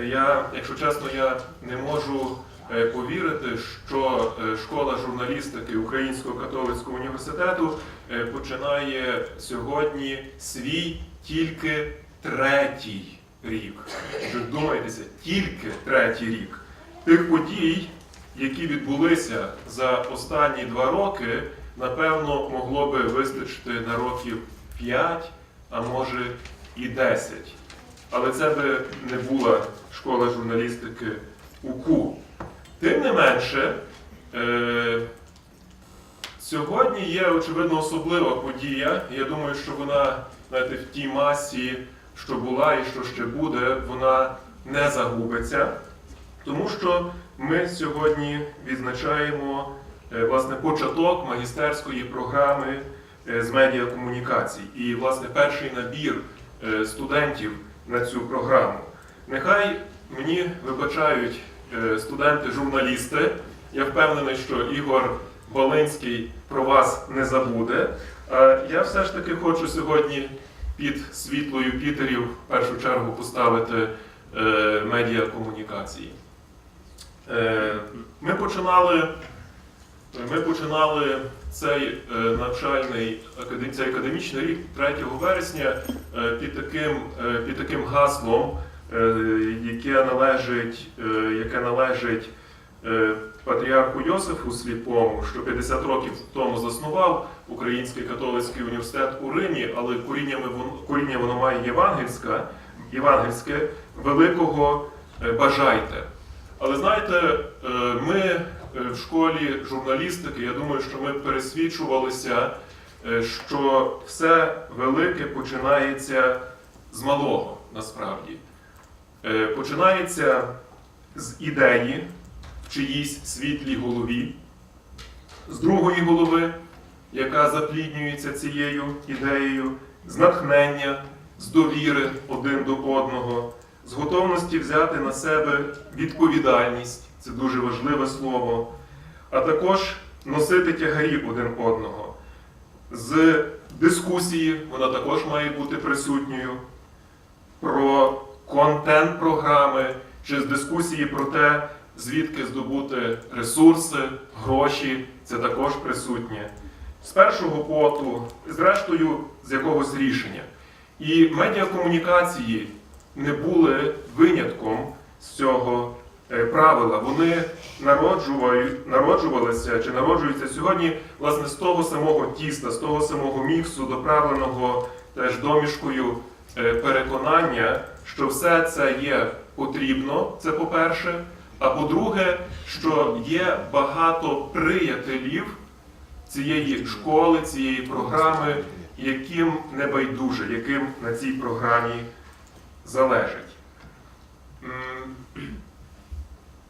Я, якщо чесно, я не можу е, повірити, що е, школа журналістики Українського католицького університету е, починає сьогодні свій тільки третій рік. Ви вдумайтеся, тільки третій рік. Тих подій, які відбулися за останні два роки, напевно, могло би вистачити на років 5, а може і 10. Але це би не була школа журналістики УКУ. Тим не менше, е, сьогодні є очевидно особлива подія. Я думаю, що вона знаєте, в тій масі, що була і що ще буде, вона не загубиться. Тому що ми сьогодні відзначаємо е, власне початок магістерської програми е, з медіакомунікацій. І власне перший набір е, студентів на цю програму. Нехай мені вибачають е, студенти-журналісти. Я впевнений, що Ігор Волинський про вас не забуде. Я все ж таки хочу сьогодні під світло Юпітерів в першу чергу поставити е, медіакомунікації. Е, Ми починали, ми починали цей е, навчальний цей академічний рік 3 вересня е, під таким, е, під таким гаслом, яке належить, яке належить патріарху Йосифу Сліпому, що 50 років тому заснував Український католицький університет у Римі, але коріннями коріння воно має євангельське, євангельське великого бажайте. Але знаєте, ми в школі журналістики, я думаю, що ми пересвідчувалися, е, що все велике починається з малого насправді. Е, Починається з ідеї в чиїсь світлій голові, з другої голови, яка запліднюється цією ідеєю, з натхнення, з довіри один до одного, з готовності взяти на себе відповідальність, це дуже важливе слово, а також носити тягарі один одного. З дискусії, вона також має бути присутньою, про контент програми чи з дискусії про те, звідки здобути ресурси, гроші, це також присутнє. З першого поту, зрештою, з якогось рішення. І медіакомунікації не були винятком з цього правила. Вони народжувалися чи народжуються сьогодні власне з того самого тіста, з того самого міксу, доправленого теж домішкою е, переконання, що все це є потрібно, це по-перше. А по-друге, що є багато приятелів цієї школи, цієї програми, яким не байдуже, яким на цій програмі залежить.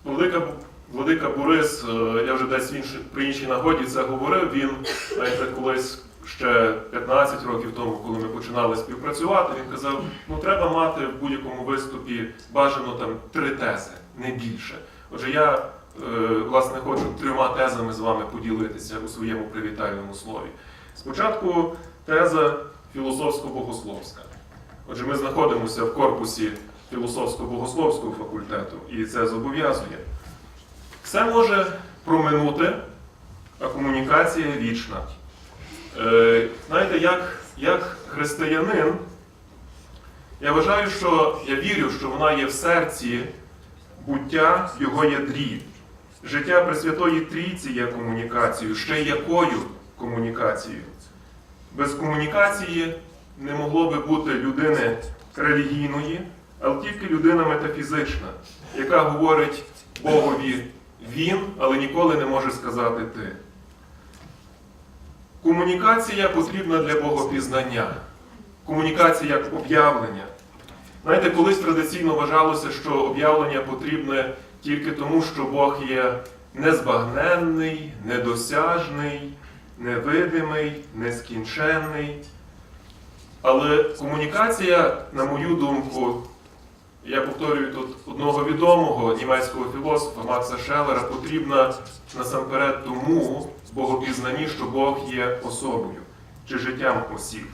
М, Владика, Борис, е, я вже десь в іншій- при іншій нагоді це говорив. Він знаєте, колись ще 15 років тому, коли ми починали співпрацювати, він казав: ну треба мати в будь-якому виступі бажано там три тези, не більше. Отже, я е, власне хочу трьома тезами з вами поділитися у своєму привітальному слові. Спочатку теза філософсько-богословська. Отже, ми знаходимося в корпусі філософсько-богословського факультету, і це зобов'язує. Все може проминути, а комунікація вічна. Е, знаєте, як, як християнин, я вважаю, що я вірю, що вона є в серці буття в його ядрі. Життя Пресвятої Трійці є комунікацією, ще якою комунікацією. Без комунікації не могло би бути людини релігійної, але тільки людина метафізична, яка говорить Богові він, але ніколи не може сказати ти. Комунікація потрібна для богопізнання. Комунікація як об'явлення. Знаєте, колись традиційно вважалося, що об'явлення потрібне тільки тому, що Бог є незбагненний, недосяжний, невидимий, нескінченний. Але комунікація, на мою думку, я повторюю тут одного відомого німецького філософа Макса Шеллера, потрібна насамперед тому богопізнанні, що Бог є особою чи життям осіб.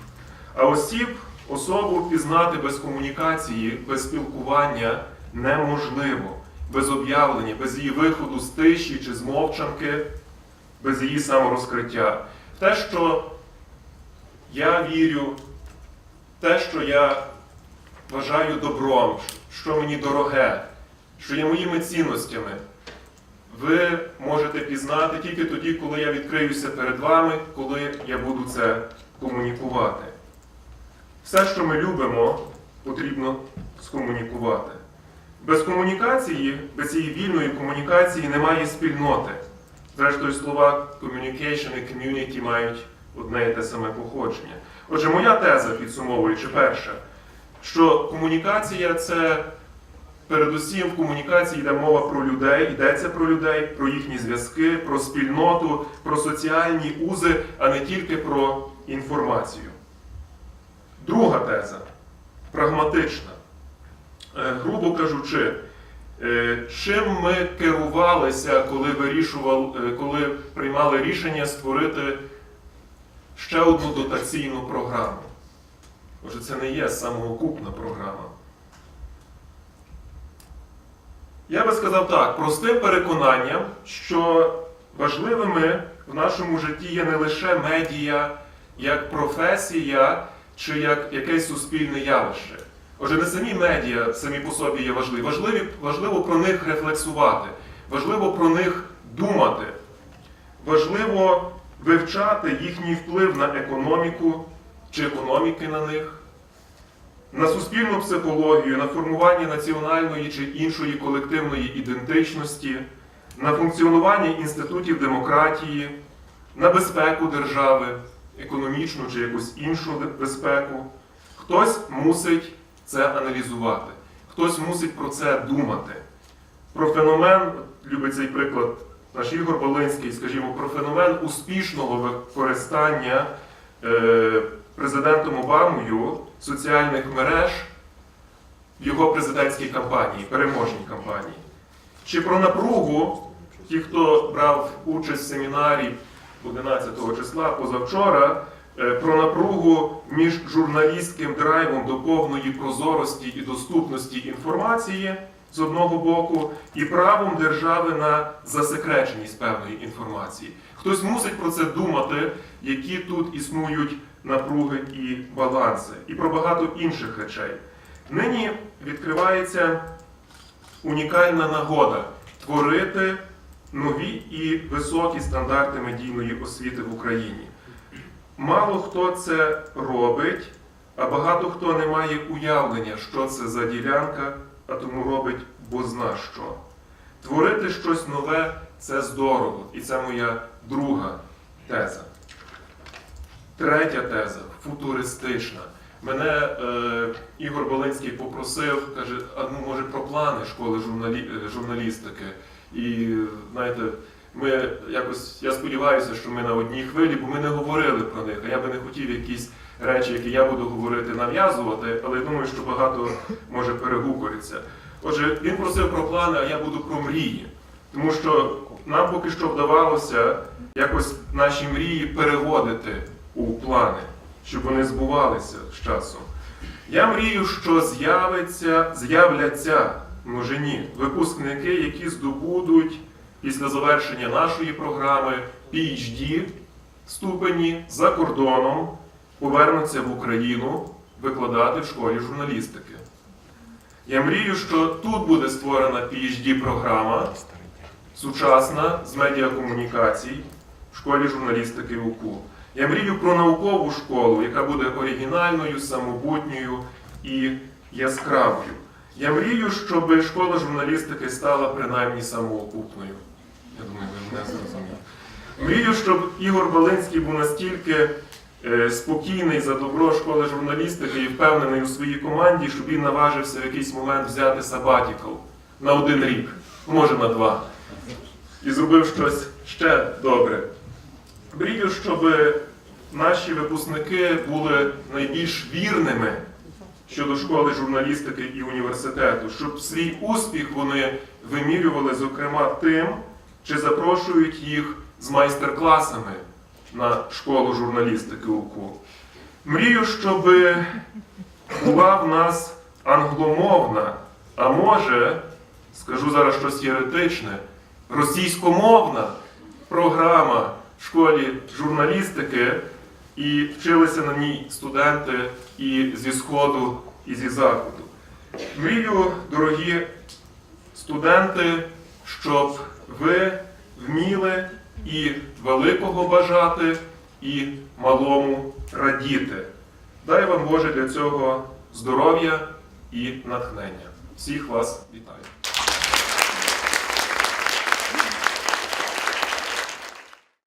А осіб особу пізнати без комунікації, без спілкування неможливо без об'явлення, без її виходу з тиші чи з мовчанки, без її саморозкриття. Те, що я вірю, те, що я вважаю добром, що мені дороге, що є моїми цінностями, ви можете пізнати тільки тоді, коли я відкриюся перед вами, коли я буду це комунікувати. Все, що ми любимо, потрібно скомунікувати. Без комунікації, без цієї вільної комунікації немає спільноти. Зрештою, слова communication і community мають одне і те саме походження. Отже, моя теза, підсумовуючи перша, що комунікація це передусім в комунікації йде мова про людей, йдеться про людей, про їхні зв'язки, про спільноту, про соціальні узи, а не тільки про інформацію. Друга теза прагматична. Е, Грубо кажучи, е, чим ми керувалися, коли вирішували, е, коли приймали рішення створити ще одну дотаційну програму. Отже, це не є самоокупна програма. Я би сказав так, простим переконанням, що важливими в нашому житті є не лише медіа як професія чи як якесь суспільне явище. Отже, не самі медіа самі по собі є важливі. Важливі, важливо про них рефлексувати, важливо про них думати, важливо вивчати їхній вплив на економіку чи економіки на них, на суспільну психологію, на формування національної чи іншої колективної ідентичності, на функціонування інститутів демократії, на безпеку держави, економічну чи якусь іншу безпеку. Хтось мусить це аналізувати, хтось мусить про це думати. Про феномен, любить цей приклад наш Ігор Волинський, скажімо, про феномен успішного використання е, президентом Обамою соціальних мереж в його президентській кампанії, переможній кампанії. Чи про напругу, ті, хто брав участь в семінарі 11 числа позавчора, е, про напругу між журналістським драйвом до повної прозорості і доступності інформації з одного боку, і правом держави на засекреченість певної інформації. Хтось мусить про це думати, які тут існують напруги і баланси, і про багато інших речей. Нині відкривається унікальна нагода творити нові і високі стандарти медійної освіти в Україні. Мало хто це робить, а багато хто не має уявлення, що це за ділянка, а тому робить бозна що. Творити щось нове це здорово, і це моя друга теза. Третя теза футуристична. Мене е, Ігор Болинський попросив, каже, а ну може про плани школи журналі, журналістики. І знаєте, ми якось, я сподіваюся, що ми на одній хвилі, бо ми не говорили про них. А я би не хотів якісь речі, які я буду говорити, нав'язувати, але я думаю, що багато може перегукується. Отже, він просив про плани, а я буду про мрії. Тому що нам поки що вдавалося якось наші мрії переводити у плани, щоб вони збувалися з часом. Я мрію, що з'явиться, з'являться множині випускники, які здобудуть після завершення нашої програми PhD ступені за кордоном, повернуться в Україну викладати в школі журналістики. Я мрію, що тут буде створена PhD-програма сучасна з медіакомунікацій в школі журналістики УКУ. Я мрію про наукову школу, яка буде оригінальною, самобутньою і яскравою. Я мрію, щоб школа журналістики стала принаймні самоокупною. Я думаю, ви мене зрозуміли. Мрію, щоб Ігор Волинський був настільки е, спокійний за добро школи журналістики і впевнений у своїй команді, щоб він наважився в якийсь момент взяти сабатікл на один рік, може на два, і зробив щось ще добре. Мрію, щоб наші випускники були найбільш вірними щодо школи журналістики і університету, щоб свій успіх вони вимірювали, зокрема, тим, чи запрошують їх з майстер-класами на школу журналістики УКУ. Мрію, щоб була в нас англомовна А може, скажу зараз щось єретичне, російськомовна програма школі журналістики, і вчилися на ній студенти і зі Сходу, і зі Заходу. Мрію, дорогі студенти, щоб ви вміли і великого бажати, і малому радіти. Дай вам Боже для цього здоров'я і натхнення. Всіх вас вітаю.